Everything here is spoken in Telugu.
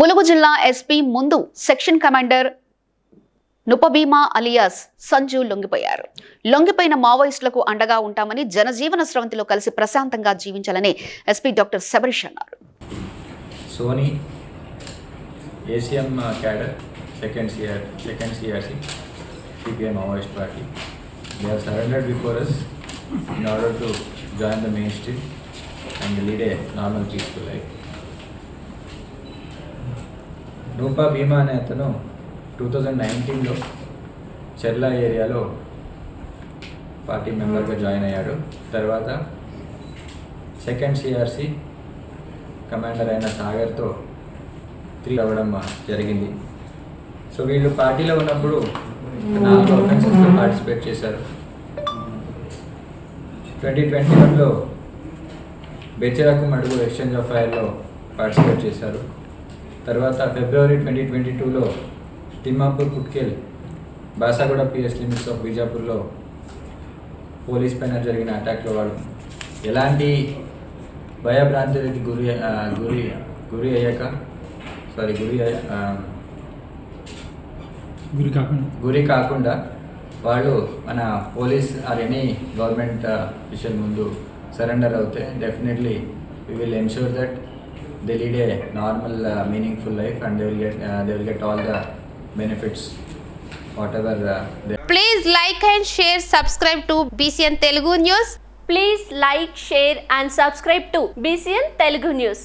ములుగు జిల్లా ఎస్పీ ముందు సెక్షన్ కమాండర్ నుపబీమా అలియాస్ సంజు లొంగిపోయారు. లొంగిపోయిన మావోయిస్టులకు అండగా ఉంటామని జనజీవన స్రవంతిలో కలిసి ప్రశాంతంగా జీవించాలని ఎస్పీ డాక్టర్ శబరీష్ అన్నారు. Soni ACM cadre second CR second CRC CPI Maoist party. They are surrendered before us in order to join the mainstream and lead a normal peaceful life Rupa Bheema అనే అతను టూ థౌజండ్ నైన్టీన్లో చెర్లా ఏరియాలో పార్టీ మెంబర్గా జాయిన్ అయ్యాడు. తర్వాత సెకండ్ సిఆర్సి కమాండర్ అయిన సాగర్తో త్రీ అవ్వడం జరిగింది. సో వీళ్ళు పార్టీలో ఉన్నప్పుడు నాలుగు ఆఫెన్సెస్లో పార్టిసిపేట్ చేశారు. ట్వంటీ ట్వంటీ వన్లో బెచ్చరకు మడుగు ఎక్స్చేంజ్ ఆఫ్ ఫైర్లో పార్టిసిపేట్ చేశారు. తర్వాత ఫిబ్రవరి ట్వంటీ ట్వంటీ టూలో Timmapur Kutkel Basaguda PS limits of బీజాపూర్లో police పైన జరిగిన అటాక్లో వాళ్ళు ఎలాంటి భయభ్రాంతులకి గురి గురి గురి అయ్యాక సారీ గురి గురి కాకుండా. గురి కాకుండా వాళ్ళు మన police or any government official ముందు సరెండర్ అవుతే definitely we will ensure that. they lead a normal uh, meaningful life and they will get uh, they will get all the benefits whatever uh, they please like and share subscribe to bcn telugu news. Please like share and subscribe to bcn telugu news.